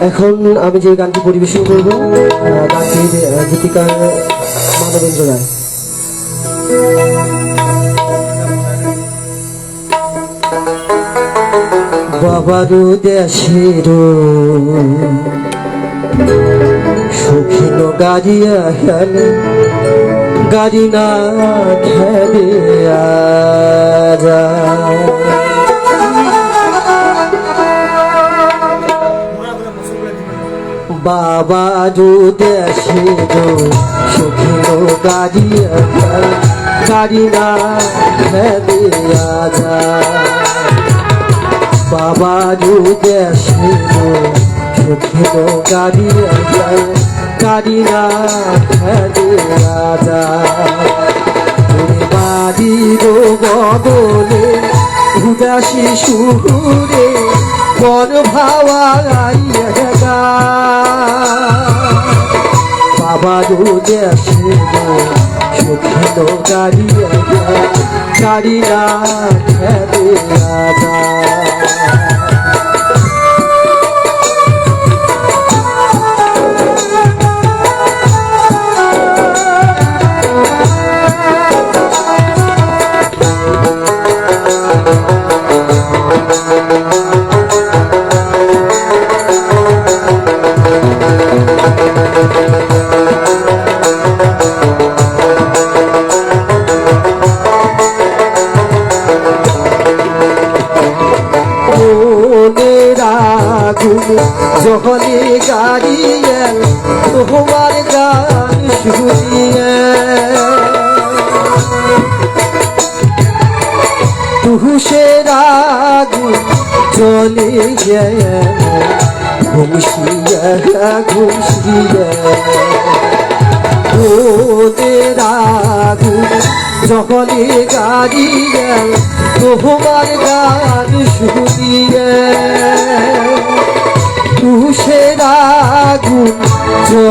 এখন আমি যে গানটি পরিবেশন করব গানটির গীতিকার মানবেন্দ্র রায়। বাবারু দেশের সুখিন গাড়িয়া খেলে গাড়ি না খেলে যো দেশে যো সুখিন গাড়ি না আজা বাবা যো দেশে যো সুখিন গাড়ি না খেলে আজা বাড়ি গো বদলে উদাসী সুরে মন ভাওয়া গা বাবা দুজে আসিব সুখিন গাড়ি গাড়ি না যখনই গাড়িয়ে তোমার গান শুনিয়ে তুষের আগুন চলে যায় ঘুমসিয়ে ঘুমসিয়ে আগুন যখনই গাড়ি গেল তোমার গান শুনিয়ে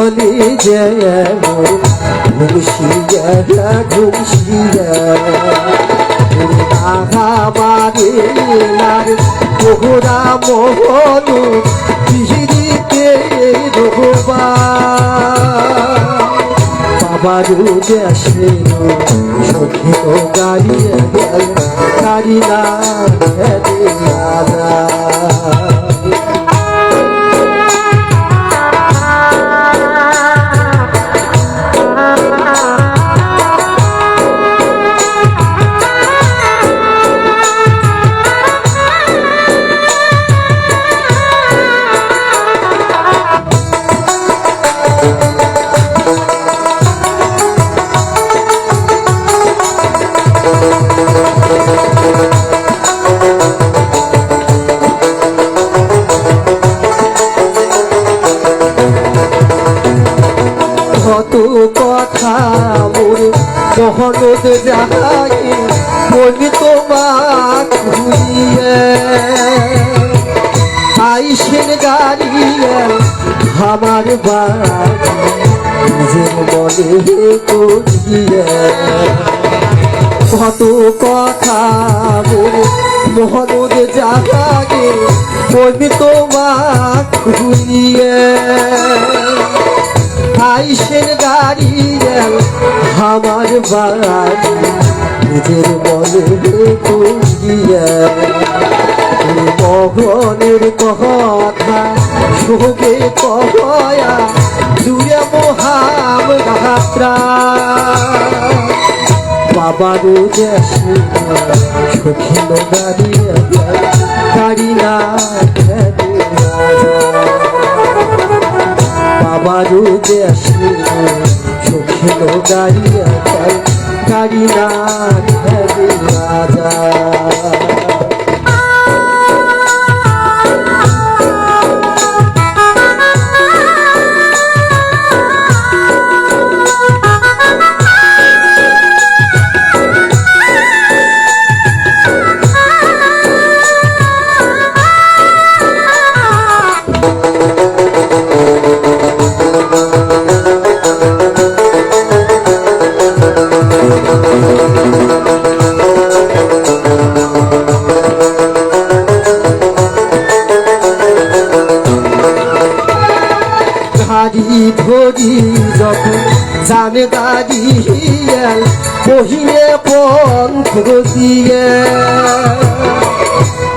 চলে যেন ঘুমসিয়ে ঘুমসিয়ে আঘাবারে লার মোহরা মোহন বিহিরিতে রোবা বাবারু দেশে সখিন গাড়ি গেল গাড়ি না। কথা মোর মহনত যাহাই বলি তোমার ঘুরিয়ে। আইসেন গাড়িয়ে আমার বাড়ি নিজের মনে করিয়ে। কত কথা মোর মহনত যাহাই বলি তোমার ঘুরিয়ে। আইসের গাড়ি আমার বাড়ি। নিজের মনে মগনের কথা শোকে কয়া জুড়ে মহাম গাত্রা বাবার দেশে গাড়ি গাড়ি না বাবারু দেশে সখিল গাড়িয়া গাড়ি না রাজা। জানে দাঁড়িয়ে বহিনে পন্থ দিয়ে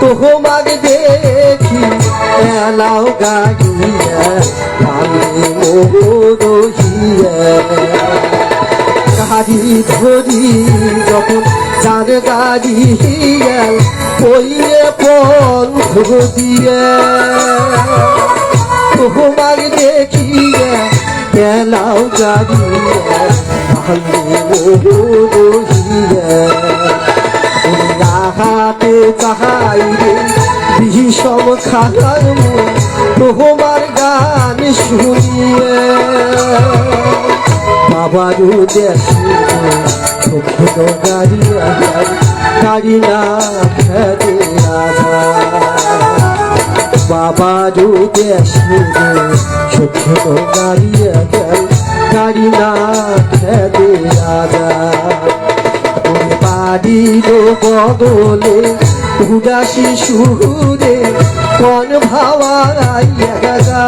তোমার দেখি এলাও গাড়িয়া আমি গাড়ি ধরি যখন চার গাড়ি কইরে পন্থ দিয়ে রাহাতে চাহাইরে বিষম তোমার গান শুনিয়ে বাবারও দেশে গাড়ি গাড়ি বাবারও দেশে চোখে গাড়ি গাড়ি না ফেরে রাজা বাড়ির বদলে উদাসী সুরে কোন ভাওয়াইয়া গা